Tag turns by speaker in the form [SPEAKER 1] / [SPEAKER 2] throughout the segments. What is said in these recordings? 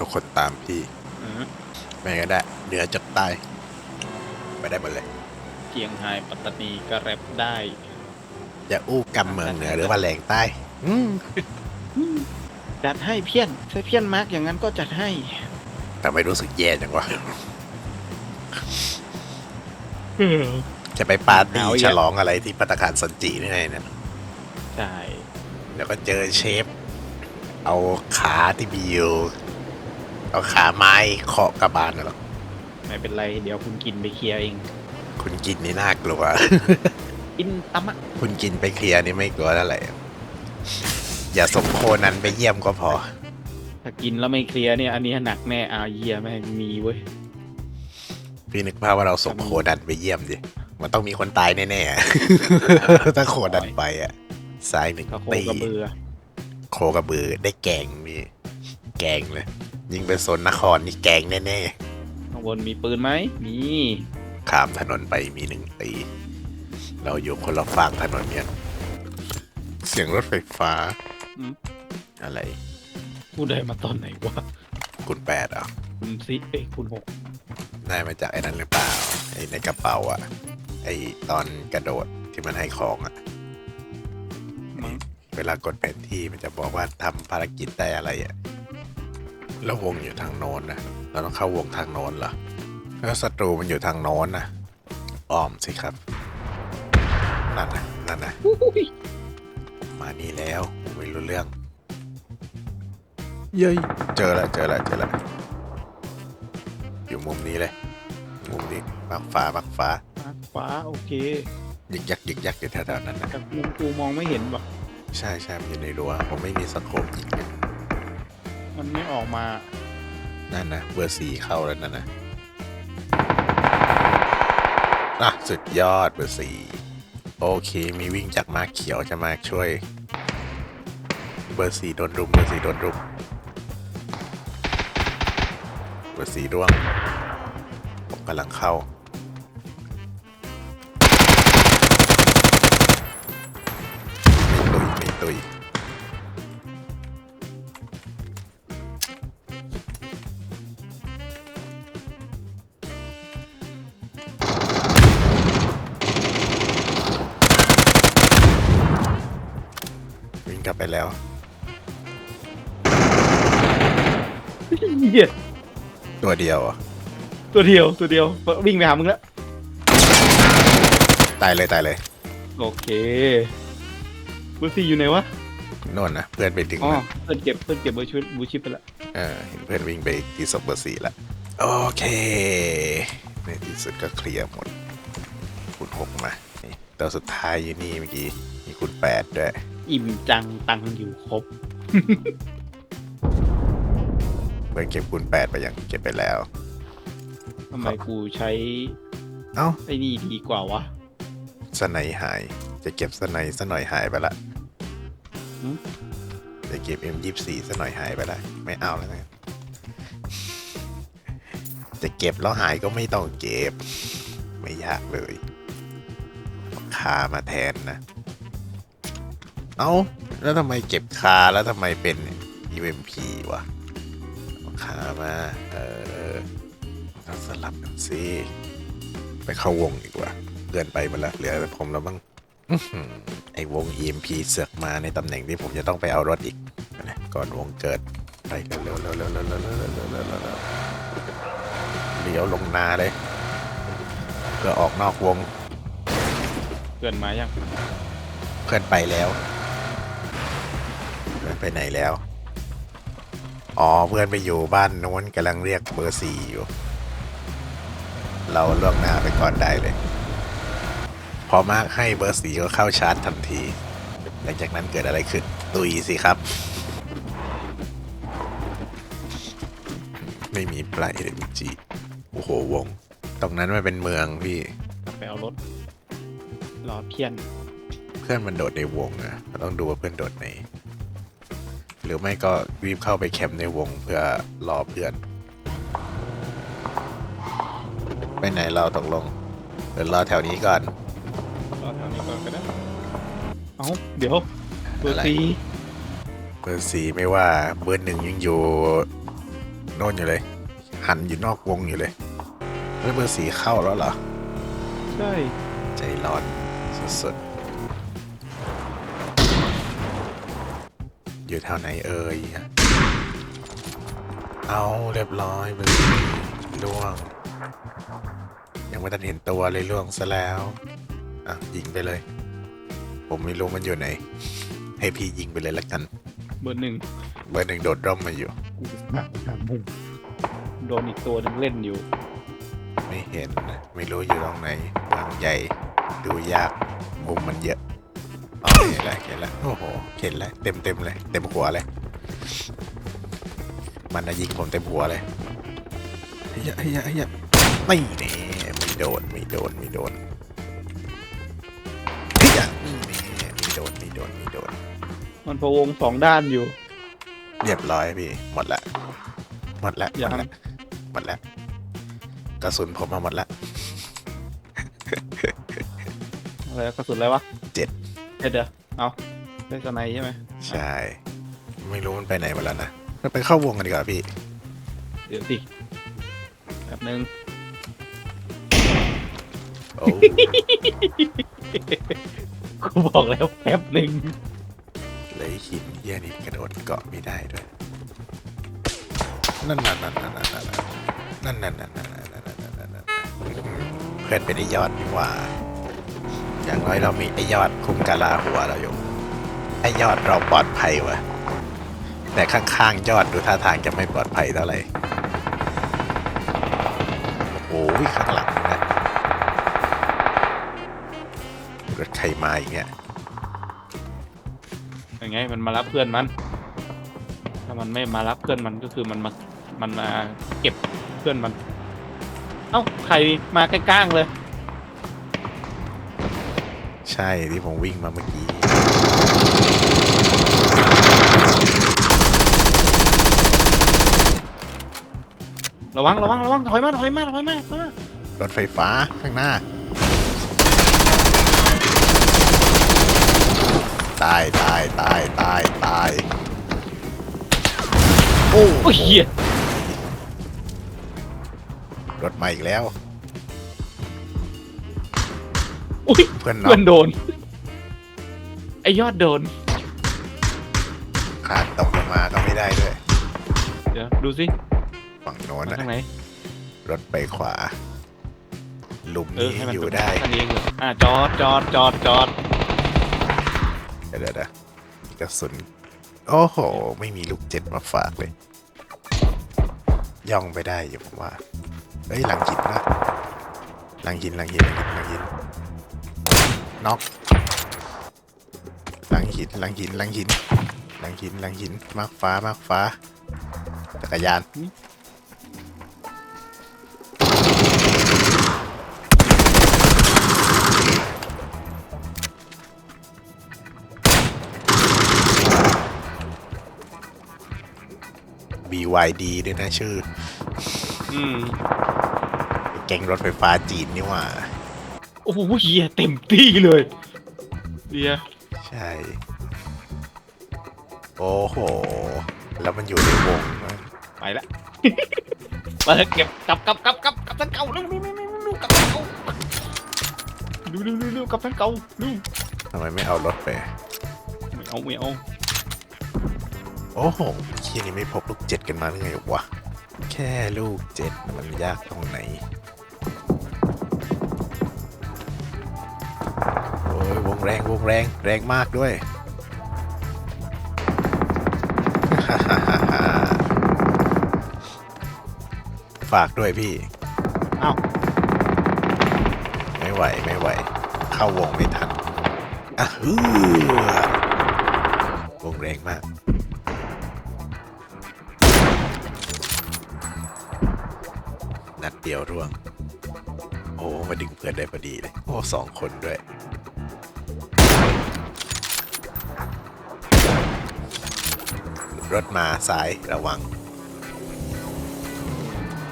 [SPEAKER 1] ทุกคนตามพี่
[SPEAKER 2] อืม
[SPEAKER 1] ไม่ก็ได้เหนือจัดใต้ไปได้หมดเลย
[SPEAKER 2] เชียงไฮ้ปัตตานีก็แรปได้
[SPEAKER 1] จะอู้กำเมืองเหนือหรือว่าแหลงใต้อืม
[SPEAKER 2] จัดให้เพี้ยนถ้าเพี้ยนมาร์กอย่างนั้นก็จัดให้
[SPEAKER 1] แต่ไม่รู้สึกแย่จังวะจะไปปาร์ตี้
[SPEAKER 2] เอาอีก
[SPEAKER 1] ฉลองอะไรที่ปัตตาคารสันจินี่ไงเนี่ย
[SPEAKER 2] ใช่
[SPEAKER 1] แล้วก็เจอเชฟ เอาขาที่มีอยู่ เอาขาไม้เคาะกระบาลน่ะหรอ
[SPEAKER 2] ไม่เป็นไร เดี๋ยวคุณกินไปเคลียร์เอง
[SPEAKER 1] คุณกินนี่น่ากลัว
[SPEAKER 2] กินตำอะ
[SPEAKER 1] คุณกินไปเคลียร์นี่ไม่กลัวเท่าไหร่อย่าส่งโคนันไปเยี่ยมก็พอ
[SPEAKER 2] ถ้ากินแล้วไม่เคลียร์เนี่ย อันนี้หนักแน่อาเยียไม่งมีเว้ย
[SPEAKER 1] พี่นึกภาพว่าเราส่งโคดันไปเยี่ยมดิ มันต้องมีคนตายแน่ๆอะ ถ้าโคดันไปอะซ้ายหนึ่ง
[SPEAKER 2] กระโค
[SPEAKER 1] ตี
[SPEAKER 2] กระเบือ
[SPEAKER 1] โคกระบือได้แกงนี่แกงเลย ยิงไปโซนนครนี่แกงแน่
[SPEAKER 2] ข้างบนมีปืนไหมมี
[SPEAKER 1] ๆข้ามถนนไปมีหนึ่งตี เราอยู่คนละฝั่งถนนเนี่ย เสียงรถไฟฟ้า
[SPEAKER 2] อืม
[SPEAKER 1] อะไร
[SPEAKER 2] ผู้ใดมาตอนไหนวะ
[SPEAKER 1] คุณแปดเหรอะ
[SPEAKER 2] คุณซิเอ้ยคุณหก
[SPEAKER 1] ได้มาจากไอ้นั้นหรือเปล่า ไอ้ในกระเป๋าอะ ไอ้ตอนกระโดดที่มันให้ของอะ
[SPEAKER 2] มั้ง
[SPEAKER 1] เวลากดแผนที่มันจะบอกว่าทำภารกิจได้อะไรอะ่ะ แล้ววงอยู่ทางโน้นนะเราต้องเข้าวงทางโน้นเหรอแล้วศัตรูมันอยู่ทางโน้นนะอ้อมสิครับนั่นนะนั่นนะ
[SPEAKER 2] อุ้ย
[SPEAKER 1] มานี่แล้วผมไม่รู้เรื่อง เย้ยเจอแล้วเจอแล้วเจอแล้วอยู่มุมนี้เลย มุมนี้มักฟ้ามักฟ้า
[SPEAKER 2] มาขวาโอเค
[SPEAKER 1] ยึกยักยึกยักอยู่แถวๆนั้นนะ
[SPEAKER 2] แต่มุมกูมองไม่เห็นว่ะ
[SPEAKER 1] ใช่ใช่มันอยู่ในรั้วผมไม่มีสโคปยิงเลย
[SPEAKER 2] มันไม่ออกมา
[SPEAKER 1] นั่นนะเบอร์สี่เข้าแล้วนั่นนะอะสุดยอดเบอร์สี่โอเค มีวิ่งจากมาเขียวจะมาช่วย เบอร์สี่โดนรุมเบอร์สี่โดนรุมเบอร์สี่ร่วงผมกำลังเข้า ไม่ตุยไม่ตุย กลับไปแล้ว
[SPEAKER 2] เหี้ย
[SPEAKER 1] ตัวเดียวเหรอ
[SPEAKER 2] ตัวเดียวตัวเดียววิ่งไปหามึงแล้ว
[SPEAKER 1] ตายเลยตายเลย
[SPEAKER 2] โอเคเบอร์สี่อยู่ไหนวะ
[SPEAKER 1] โน่นนะเพื่อนไปดึง
[SPEAKER 2] อ๋อ
[SPEAKER 1] มัน
[SPEAKER 2] เพื่อนเก็บเพื่อนเก็บเบอร์ชุดบูชิปไปละ
[SPEAKER 1] เออเห็นเพื่อนวิ่งไปที่ศพเบอร์สี่ละโอเค ในที่สุดก็เคลียร์หมดคุณหกมานี่ตัวสุดท้ายอยู่นี่เมื่อกี้มีคุณแปดด้วย
[SPEAKER 2] อิ่มจังตังค์อยู่ครบ
[SPEAKER 1] เพื่อนเก็บคุณแปดไปยังเก็บไปแล้ว
[SPEAKER 2] ทำไมกูใช้
[SPEAKER 1] เอ้า
[SPEAKER 2] ไอ้นี่ดีกว่าวะ
[SPEAKER 1] สไนหาย จะเก็บสไนสหน่อยหายไปละ
[SPEAKER 2] หืม
[SPEAKER 1] จะเก็บ M24 สหน่อยหายไปละไม่เอาแล้วนะจะเก็บแล้วหายก็ไม่ต้องเก็บ ไม่ยากเลยเอาคามาแทนนะ เอา้า แล้วทำไมเก็บคาแล้วทำไมเป็น UMP วะคามาเออต้องสลับกันสิไปเข้าวงอีกว่าเกินไปมาแล้วเหลือแต่ผมแล้วบ้างไอ้วง EMP เสือกมาในตำแหน่งที่ผมจะต้องไปเอารถอีกนะก่อนวงเกิดไปเร็วเร็วเร็วเร็วเร็วเร็วเร็วเร็วเร็วเร็วเลี้ยวลงนาเลยเพื่อออกนอกวง
[SPEAKER 2] เกินมายัง
[SPEAKER 1] เพื่อนไปแล้ว ไปไหนแล้ว อ๋อเพื่อนไปอยู่บ้านโน้นกำลังเรียกเบอร์สี่อยู่ เราล่วงหน้าไปก่อนได้เลย พอมากให้เบอร์สี่ก็เข้าชาร์จทันที หลังจากนั้นเกิดอะไรขึ้น ตุยสิครับ ไม่มีปลายเอ็มจีโอ้โหวง ตรงนั้นมันเป็นเมืองพี่
[SPEAKER 2] ไปเอารถ รอเพี้ยน
[SPEAKER 1] เพื่อนมันโดดในวงอะเราต้องดูว่าเพื่อนโดดไหน หรือไม่ก็วีบเข้าไปแคมป์ในวงเพื่อรอเพื่อน ไปไหนเราตกลงเดี๋ยวรอแถวนี้ก่อน
[SPEAKER 2] รอแถวนี้ก่อนก็ได้เอ้าเดี๋ยวเบอร์
[SPEAKER 1] อะไร
[SPEAKER 2] สี่
[SPEAKER 1] เบอร์สี่ไม่ว่าเบอร์หนึ่งยังอยู่โน่นอยู่เลย หันอยู่นอกวงอยู่เลยแล้วเบอร์สีเข้าแล้วเหรอ
[SPEAKER 2] ใช่
[SPEAKER 1] ใจร้อนสุดๆ อยู่แถวไหนเอ่ยเอาเรียบร้อยเบอร์สีล่วง ยังไม่ทันเห็นตัวเลยล่วงซะแล้ว อะ ยิงไปเลย ผมไม่รู้มันอยู่ไหน ให้พี่ยิงไปเลยละกัน
[SPEAKER 2] เบอร์หนึ่ง
[SPEAKER 1] เบอร์หนึ่งโดดร่มมาอยู่
[SPEAKER 2] กูหักหักมุมโดนอีกตัวหนึงเล่นอยู่
[SPEAKER 1] ไม่เห็นนะไม่รู้อยู่ตรงไหนทางใหญ่ ดูยากมุมมันเยอะ อ๋อเห็นแล้วเห็นแล้วโอ้โหเห็นแล้วเต็มเต็มๆเลย เต็มหัวเลย มันนะยิงผมเต็มหัวเลยเฮียเฮียเฮียไม่แน่ไม่โดนไม่โดนไม่โดนเฮียนี่แน่ไม่โดนไม่โดนไม่โดน
[SPEAKER 2] มันพะวงสองด้านอยู่
[SPEAKER 1] เรียบร้อยพี่หมดละหมดละหม
[SPEAKER 2] ยั
[SPEAKER 1] ด
[SPEAKER 2] ง
[SPEAKER 1] ละหมดละกระสุนผมมาหมดละ
[SPEAKER 2] อะไรกระสุนอะไรวะ
[SPEAKER 1] เจ็ด
[SPEAKER 2] เจ็ดเดี๋ยวเอาได้สไนใช่ไหม
[SPEAKER 1] ใช่ ไม่รู้มันไปไหนหมาแล้วนะเราไปเข้าวงกันดีกว่าพี่
[SPEAKER 2] เดี๋ยวดิแบบนึง
[SPEAKER 1] โอ้
[SPEAKER 2] กูบอกแล้วแป๊บหนึ่ง
[SPEAKER 1] เลยหินเยี่ยนี่กระโดดเกาะไม่ได้ด้วย นั่นนั่นนั่นนั่นนั่นนั่นนั่นนั่นนั่นนั่นนั่นนั่นนั่นนั่นเพื่อนเป็นไอ้ยอดนี่หว่า อย่างน้อยเรามีไอยอดคุมกาลาหัวเราอยู่ ไอยอดเราปลอดภัยวะแต่ข้างๆยอดดูท่าทางจะไม่ปลอดภัยเท่าไหร่โอ้โหข้างหลังนะรถใครมาอีกเนี่ย
[SPEAKER 2] ยังไงมันมารับเพื่อนมัน ถ้ามันไม่มารับเพื่อนมันก็คือมันมา มันมาเก็บเพื่อนมัน เอ้าใครมาใกล้ๆเลย
[SPEAKER 1] ใช่ที่ผมวิ่งมาเมื่อกี้
[SPEAKER 2] ระวังระวังระวังถอยมาถอยมาถอยมาถอยมาร
[SPEAKER 1] ถไฟฟ้าข้างหน้า ตายตายตายตายตายโอ้
[SPEAKER 2] โอ้ยเหี้ย
[SPEAKER 1] รถมาอีกแล้ว
[SPEAKER 2] อุ้ย
[SPEAKER 1] เพื่อนน้อ
[SPEAKER 2] เพื่องนโดน ไอยอดโดน
[SPEAKER 1] ขาดตกลงมาก็ไม่ได้ด้วย
[SPEAKER 2] เดี๋ยวดูสิ
[SPEAKER 1] ฝั่งโน้น
[SPEAKER 2] มา
[SPEAKER 1] นะ
[SPEAKER 2] ทางไหน
[SPEAKER 1] รถไปขวาหลุม
[SPEAKER 2] เออ
[SPEAKER 1] นี้
[SPEAKER 2] ให้มัน
[SPEAKER 1] อยู่
[SPEAKER 2] เป็น
[SPEAKER 1] ได้
[SPEAKER 2] ทางนี้เองเลยอะจอดจอดจอดจอด
[SPEAKER 1] เดี๋ยวเดี๋ยวเดี๋ยวกระสุนโอ้โห ไม่มีลูกเจ็ดมาฝากเลย ย่องไปได้อยู่ผมว่าเฮ้ยหลังหินนะหลังหินหลังหินหลังหินหลังหิน น็อกหลังหินหลังหินหลังหินหลังหินหลังหินมากฟ้ามากฟ้าจักรยานบีวดีด้วยนะชื่อ
[SPEAKER 2] อืม
[SPEAKER 1] แก๊งรถไฟฟ้าจีนนี่หว่า
[SPEAKER 2] โอ้โหเหี้ยเต็มที่เลยเดียว
[SPEAKER 1] ใช่ โอ้โห แล้วมันอยู่ในวงนะ
[SPEAKER 2] ไปละมาเก็บกลับกลับกลับกลับกลับทางเก่าเร็วเร็วเร็วเร็วเร็วกลับทางเก่าเร็วเร็วเร็วเร็วกลับทางเก่าเร็ว
[SPEAKER 1] ทำไมไม่เอารถไป
[SPEAKER 2] ไม่เอาไม่เอา
[SPEAKER 1] โอ้โหที่นี่ไม่พบลูกเจ็ดกันมาหรือไงวะ แค่ลูกเจ็ดมันยากตรงไหน แรงวงแรงแรงมากด้วยฝากด้วยพี่
[SPEAKER 2] เอ้า
[SPEAKER 1] ไม่ไหว ไม่ไหว เข้าวงไม่ทันอะฮือวงแรงมาก นัดเดียวร่วง โอ้ มาดึงเพื่อนได้พอดีเลย โอ้สองคนด้วย รถมาซ้ายระวัง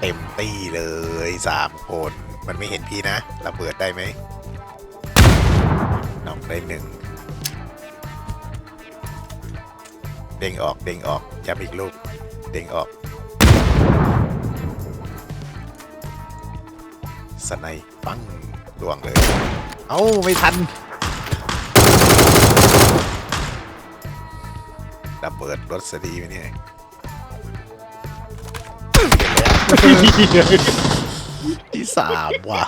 [SPEAKER 1] เต็มตี้เลยสามคนมันไม่เห็นพี่นะระเบิดได้ไหมนอกได้หนึ่งเด้งออกเด้งออกย้ำอีกลูกเด้งออกสไนปังลวงเลย เอา้า ไม่ทัน ระเบิดรถสดีไปเนี่ยที่สามว่ะ